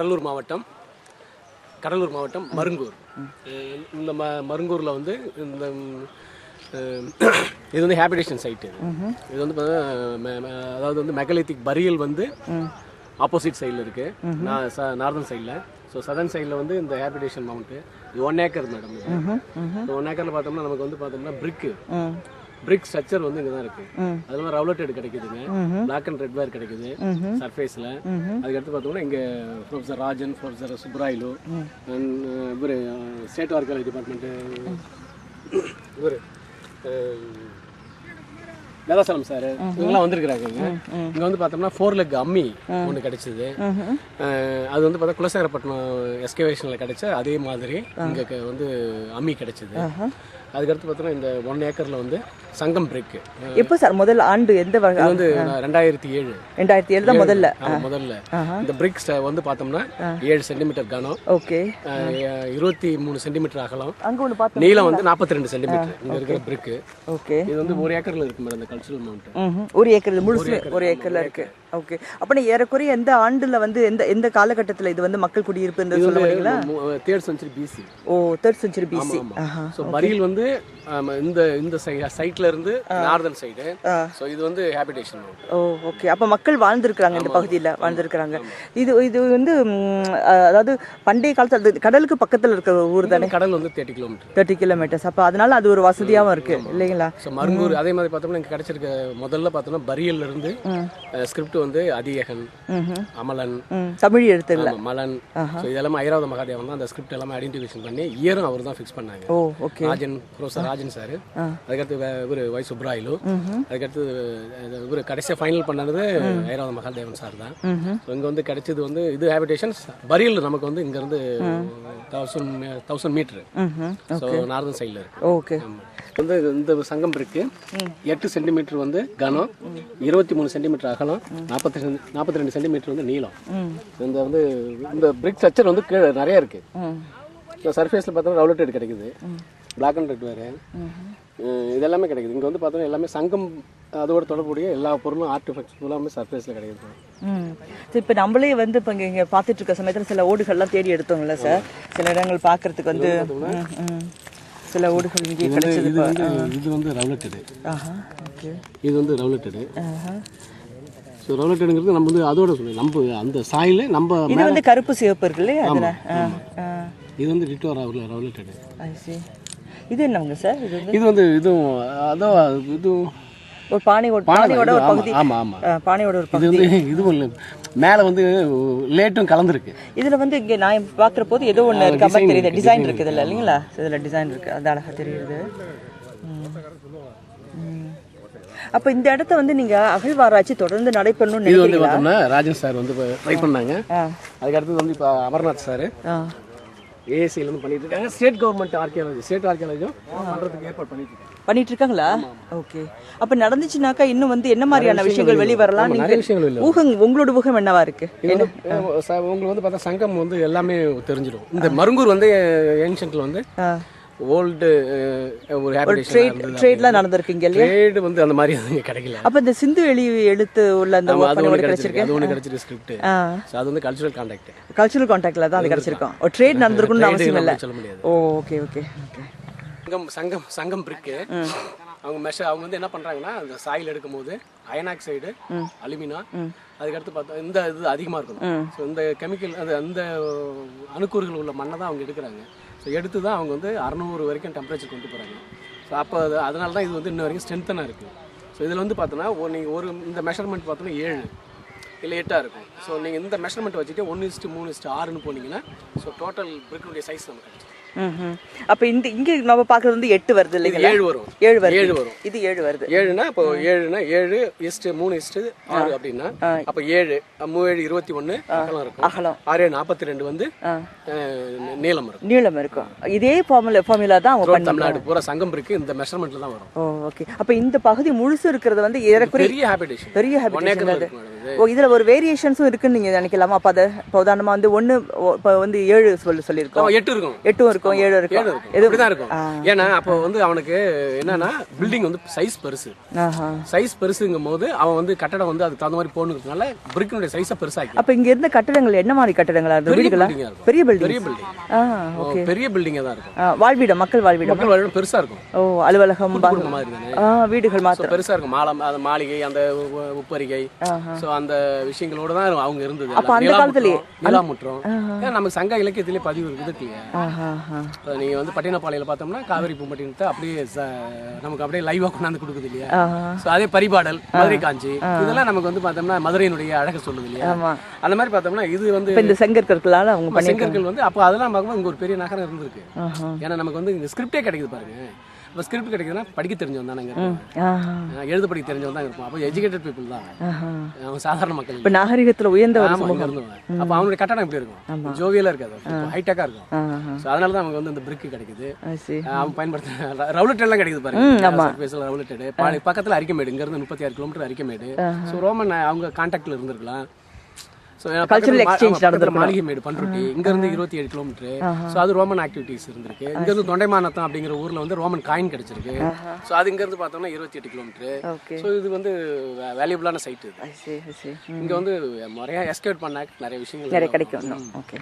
கடலூர் மாவட்டம் கடலூர் மாவட்டம் மருங்கூர். இந்த ம மருங்கூரில் வந்து இந்த இது வந்து ஹேபிடேஷன் சைட் இது. வந்து பார்த்தீங்கன்னா அதாவது வந்து மெகலித்திக் பரியல் வந்து ஆப்போசிட் சைடில் இருக்குது நான் நார்தன் சைடில். ஸோ சதர்ன் சைடில் வந்து இந்த ஹேபிடேஷன் மவுண்ட்டு இது ஒன் ஏக்கர் மேடம் ஒன் ஏக்கரில் பார்த்தோம்னா நமக்கு வந்து பார்த்தோம்னா பிரிக்கு பிரிக் ஸ்ட்ரக்சர் வந்து இங்கே தான் இருக்கு அது மாதிரி ரவுலட்டட் கிடைக்குதுங்க. பிளாக் அண்ட் ரெட் வேர் கிடைக்குது. சர்ஃபேஸில் அதுக்கடுத்து பார்த்தோம்னா இங்கே ப்ரொஃபஸர் ராஜன் ப்ரொஃபஸர் சுப்ராயிலு இவர் ஸ்டேட் ஆர்காலஜி டிபார்ட்மெண்ட்டு இவர் வேதாசலம் சார். இவங்கெல்லாம் வந்திருக்கிறாங்க இங்கே. வந்து பார்த்தோம்னா ஃபோர் லெக் அம்மி ஒன்று கிடைச்சிது. அது வந்து பார்த்தா குலசேகரப்பட்டினம் எஸ்கவேஷனில் கிடைச்ச அதே மாதிரி இங்கே வந்து அம்மி கிடைச்சிது. அதுக்கடுத்து பார்த்தோம்னா இந்த ஒன் ஏக்கரில் வந்து சங்கம் பிரேக்கு எப்போ சார்? முதல் ஆண்டு எந்த வந்து ரெண்டாயிரத்தி ஏழு. ரெண்டாயிரத்தி ஏழு தான் முதல்ல. முதல்ல. இந்த பிரிக்ஸ் வந்து பார்த்தோம்னா ஏழு சென்டிமீட்டர் கனம். ஓகே. இருபத்தி மூணு சென்டிமீட்டர் அகலம். அங்க ஒன்று நீளம் வந்து நாற்பத்தி ரெண்டு சென்டிமீட்டர் இங்க இருக்கிற பிரிக்கு ஓகே. இது வந்து ஒரு ஏக்கர்ல இருக்கு மேடம் இந்த. ஒரு ஏக்கர் முழுசுமே ஒரு ஏக்கர்ல. இருக்கு. ஓகே அப்ப ஏறக்குறைய எந்த ஆண்டுல வந்து எந்த எந்த காலகட்டத்துல இது வந்து மக்கள் குடியிருப்பு என்று சொல்ல முடியுங்களா தேர்ட் சென்ச்சுரி பிசி ஓ third century BC so burial வந்து இந்த இந்த சைட்ல இருந்து நார்தன் சைடு ஸோ இது வந்து ஹேபிடேஷன் ஓ ஓகே அப்ப மக்கள் வாழ்ந்திருக்கிறாங்க இந்த பகுதியில வாழ்ந்திருக்கிறாங்க. இது இது வந்து அதாவது பண்டைய காலத்துல கடலுக்கு பக்கத்துல இருக்கிற ஊர் தானே? கடல் வந்து தேர்ட்டி கிலோமீட்டர் தேர்ட்டி கிலோமீட்டர்ஸ் அப்ப அதனால அது ஒரு வசதியாவும் இருக்கு இல்லைங்களா? மருங்கூர் அதே மாதிரி பார்த்தோம்னா இங்கே கிடைச்சிருக்க முதல்ல பார்த்தோம்னா பரியல்ல இருந்து ஸ்கிரிப்ட் வந்து அதியகன். அமலன் தமிழ் எழுத்துல மலன். இதெல்லாமே ஐராவத மகாதேவன் தான் அந்த ஸ்கிரிப்ட் எல்லாமே ஐடென்டிஃபிகேஷன் பண்ணி இயரும் அவர் தான் ஃபிக்ஸ் பண்ணாங்க. Rajan professor Rajan sir. அதுக்கடுத்து இவர் வை சுப்ராயிலு அதுக்கடுத்து இவர் கடைசியாக ஃபைனல் பண்ணது ஐராவத மகாதேவன் சார் தான். இங்கே வந்து கிடைச்சது வந்து இது ஹேபிடேஷன்ஸ் பரியல் நமக்கு வந்து இங்கேருந்து thousand thousand metre. So northern சைடில் இருக்கு. ஓகே. வந்து இந்த சங்கம் இருக்கு. எட்டு சென்டிமீட்டர் வந்து கனம் இருபத்தி மூணு சென்டிமீட்டர் அகலம் நாற்பத்தி நாற்பத்தி ரெண்டு சென்டிமீட்டர் வந்து நீளம். இந்த வந்து இந்த பிரிக் ஸ்ட்ரக்சர் வந்து கீழே நிறைய இருக்கு. இந்த சர்ஃபேஸில் பார்த்தோம்னா ரவுலட்டட் கிடைக்குது. பிளாக் அண்ட் ரெட் வேறு. இது எல்லாமே கிடைக்குது. இங்கே வந்து பார்த்தோம்னா எல்லாமே சங்கம் அதோட தொடர்புடைய எல்லா பொருளும் ஆர்டிஃபெக்ட்ஸ் எல்லாமே சர்ஃபேஸில் கிடைக்குது. இப்போ நம்மளே வந்து இப்போ இங்கே பார்த்துட்டு இருக்க சமயத்தில் சில ஓடுகள்லாம் தேடி எடுத்தோம்ல சார். சில இடங்கள் பார்க்கறதுக்கு வந்து. சில ஓடுகள் இங்கே கிடைச்சது இது வந்து இது வந்து ரவுலட்டடு இது வந்து ரவுலட்டடு ஸோ ரவுலட்டடுங்கிறது நம்ம வந்து அதோட சொல்லி நம்ம அந்த சாயில் நம்ம இது வந்து கருப்பு சிவப்பு இருக்கு இல்லையா இது வந்து டிட்டோ ரவுல ரவுலட்டடு இது என்னங்க சார்? இது வந்து இது வந்து இதுவும் அதோ இதுவும் ஒரு பானையோட பானையோட ஒரு பகுதி. ஆமாம் ஆமாம் பானையோட ஒரு பகுதி. இதுவும் இல்லை மேலே வந்து லேட்டும் கலந்துருக்கு. இதுல வந்து இங்கே நான் பார்க்குற போது ஏதோ ஒன்று இருக்க? மாதிரி தெரியுது. டிசைன் இருக்கு. இதில் இல்லைங்களா இதில் டிசைன் இருக்கு. அது அழகாக தெரியுது. அப்ப இந்த இடத்த வந்து நீங்க அகழ்வாராய்ச்சி தொடர்ந்து நடைபெறணும்னு இது வந்து பார்த்தோம்னா ராஜன் சார் வந்து ட்ரை பண்ணாங்க. ஆ. அதுக்கு அடுத்தது வந்து இப்போ அமர்நாத் சார். ஆ ஏஎஸ்சியிலேருந்து பண்ணிட்டு இருக்காங்க ஸ்டேட் கவர்மெண்ட் ஆர்கியாலஜி ஸ்டேட் ஆர்கியாலஜியும் பண்ணுறதுக்கு ஏற்பாடு பண்ணிட்டு இருக்காங்க பண்ணிட்டு இருக்காங்களா ஓகே அப்ப நடந்துச்சுனாக்கா இன்னும் வந்து என்ன மாதிரியான விஷயங்கள் வெளிவரலாம்? ஆமா, நீங்க நிறைய விஷயங்கள் இல்லை. ஊகம் உங்களோட ஊகம் என்னவா இருக்கு? உங்களுக்கு வந்து பார்த்தா சங்கம் வந்து எல்லாமே தெரிஞ்சிடும். இந்த மருங்கூர் வந்து ஏன்ஷியன்ட்ல வந்து ஓல்டு ஒரு ட்ரேட் ட்ரேட்லாம் நடந்திருக்கு இங்க இல்லையா? ட்ரேடு வந்து அந்த மாதிரி இங்க கிடைக்கல. அப்ப இந்த சிந்து வெளி எழுத்து உள்ள அந்த அது ஒன்று கிடைச்சிருக்கு. அது ஒன்று கிடைச்சிருக்கு ஸ்கிரிப்ட் ஸோ அது வந்து கல்ச்சுரல் கான்டாக்ட் கல்ச்சுரல் கான்டாக்ட்ல தான் அது கிடைச்சிருக்கும். ஒரு ட்ரேட் நடந்திருக்கும்னு அவசியம் இல்ல. சொல்ல முடியாது. ஓ ஓகே ஓகே சங்கம் சங்கம் சங்கம் பிரிக்கு அவங்க மெஷ அவங்க வந்து என்ன பண்றாங்கன்னா அந்த சாயில் எடுக்கும்போது அயனாக்சைடு அலுமினா அதுக்கடுத்து பார்த்தா இந்த இது அதிகமாக இருக்கணும். ஸோ இந்த கெமிக்கல் அது அந்த அணுக்கூறுகள் உள்ள மண்ணை தான் அவங்க எடுக்கிறாங்க. ஸோ எடுத்து தான் அவங்க வந்து அறநூறு வரைக்கும் டெம்பரேச்சர் கொண்டு போகிறாங்க ஸோ அப்போ அது அதனால தான் இது வந்து இன்ன வரைக்கும் ஸ்ட்ரென்த்தனாக இருக்குது ஸோ இதில் வந்து பார்த்தோன்னா ஒரு நீங்கள் ஒரு இந்த மெஷர்மெண்ட் பார்த்தோன்னா ஏழு. இல்லை எட்டாக இருக்கும். ஸோ நீங்கள் இந்த மெஷர்மெண்ட் வச்சுட்டு ஒன்று இஸ்ட்டு மூணு இஸ்ட்டு ஆறுன்னு போனீங்கன்னா ஸோ டோட்டல் பிரிக்கினுடைய சைஸ் நமக்கு கிடச்சிடும். அப்ப இந்த இங்க நம்ம பாக்குறது வந்து எட்டு வருது இல்லைங்களா? ஏழு வரும். ஏழு வருது. ஏழு வரும். இது ஏழு வருது. ஏழுனா இப்போ ஏழுனா ஏழு இஸ்ட்டு மூணு இஸ்ட்டு ஆறு அப்படின்னா அப்போ ஏழு மூணு இருபத்தி ஒன்று அகலம் இருக்கும். அகலம். ஆறு நாற்பத்தி ரெண்டு வந்து நீளம் இருக்கும். நீளம் இருக்கும். இதே ஃபார்முலா ஃபார்முலா தான் தமிழ்நாடு பூரா சங்கம் இருக்கு இந்த மெஷர்மெண்ட்ல தான் வரும். ஓகே அப்ப இந்த பகுதி முழுசு இருக்கிறது வந்து ஏறக்குறைய பெரிய ஹேபிடேஷன் பெரிய ஹேபிடேஷன் ஓ இதுல ஒரு வேரியேஷன்ஸும் இருக்குன்னு நீங்க நினைக்கலாமா? அப்ப அதை இப்போ உதாரணமா வந்து ஓ, இப்ப வந்து ஏழு சொல்லி சொல்லியிருக்கோம். எட்டு இருக்கும். எட்டும் இருக்கும். இருக்கும் ஏழு இருக்கும். இருக்கும். இப்படிதான் இருக்கும். ஏன்னா அப்போ வந்து அவனுக்கு என்னன்னா பில்டிங் வந்து சைஸ் பெருசு. சைஸ் பெருசுங்கும் போது அவன் வந்து கட்டடம் வந்து அதுக்கு தகுந்த மாதிரி போகணுங்கிறதுனால பிரிக்கினுடைய சைஸை பெருசாக்கி. அப்ப இங்க இருந்த கட்டடங்கள் என்ன மாதிரி கட்டடங்களா? இருந்தது வீடுகளா? இருக்கும். பெரிய பில்டிங் பெரிய பில்டிங் பெரிய பில்டிங்கா தான் இருக்கும். வாழ்விடம் மக்கள் வாழ்விடம் மக்கள் வாழ்விடம் பெருசா இருக்கும். ஓ அலுவலகம். மாதிரி வீடுகள் மாத்திரம். பெருசா இருக்கும். அந்த மாளிகை அந்த உப்பரிகை. சோ அந்த விஷயங்களோட தான் அவங்க இருந்தது. அப்ப அந்த காலத்திலேயே? முற்றம், நிலா முற்றம். ஏன்னா நமக்கு சங்க இலக்கியத்திலே பதிவு இருக்குது இல்லையா ஆஹா. ஆஹா. இப்ப நீங்க வந்து பட்டினப்பாளையில பார்த்தோம்னா காவேரி பூம்பட்டினத்தை அப்படியே நமக்கு அப்படியே லைவா கொண்டாந்து கொடுக்குது இல்லையா. சோ அதே பரிபாடல் மதுரை காஞ்சி இதெல்லாம் நமக்கு வந்து பார்த்தோம்னா மதுரையினுடைய அழக சொல்லுது இல்லையா? அந்த மாதிரி பார்த்தோம்னா இது வந்து இந்த செங்கற்கற்களால அவங்க செங்கற்கள் வந்து அப்போ அதெல்லாம் பார்க்கும்போது இங்க ஒரு பெரிய நகரம் இருந்திருக்கு. ஏன்னா நமக்கு வந்து இங்க ஸ்கிரிப்டே கிடைக்குது பாருங்க. இப்போ ஸ்கிரிப்ட் கிடைக்குதுன்னா படிக்க தெரிஞ்சவன் தானே எழுத படிக்க தெரிஞ்சவன் தான் இருப்பான். அப்போ எஜுகேட்டட் பீப்புள் தான். அவன் சாதாரண மக்கள் இப்ப நாகரிகத்துல உயர்ந்த. அப்போ அவனுடைய கட்டடம் எப்படி இருக்கும்? ஜோவியலா இருக்காது. ஹைடெக்கா இருக்கும். ஸோ அதனால தான் நமக்கு வந்து இந்த பிரிக் கிடைக்குது. அவன் பயன்படுத்த ரவுலட் எல்லாம் கிடைக்குது பாருங்க. சர்ஃபேஸில் ரவுலட்டடு பக்கத்தில் அரிக்கமேடு இங்க இருந்து முப்பத்தி ஆறு கிலோமீட்டர் அரிக்கமேடு. ஸோ ரோமன் அவங்க கான்டாக்ட்ல இருந்திருக்கலாம். ஸோ Cultural exchange மாளிகை மேடு பண்ருட்டி. இங்க இருந்து இருபத்தி ஏழு கிலோமீட்டர் ஸோ அது ரோமன் ஆக்டிவிட்டிஸ் இருந்திருக்கு. இங்க இருந்து தொண்டைமானத்தம் அப்படிங்கிற ஊர்ல வந்து ரோமன் காயின் கிடைச்சிருக்கு. ஸோ அது இங்க இருந்து பார்த்தோம்னா இருபத்தி எட்டு கிலோமீட்டர் ஸோ இது வந்து வேல்யூபிளான சைட் இது. இங்க வந்து முறையா எஸ்கேட் பண்ண நிறைய விஷயங்கள் நிறைய கிடைக்கும். ஓகே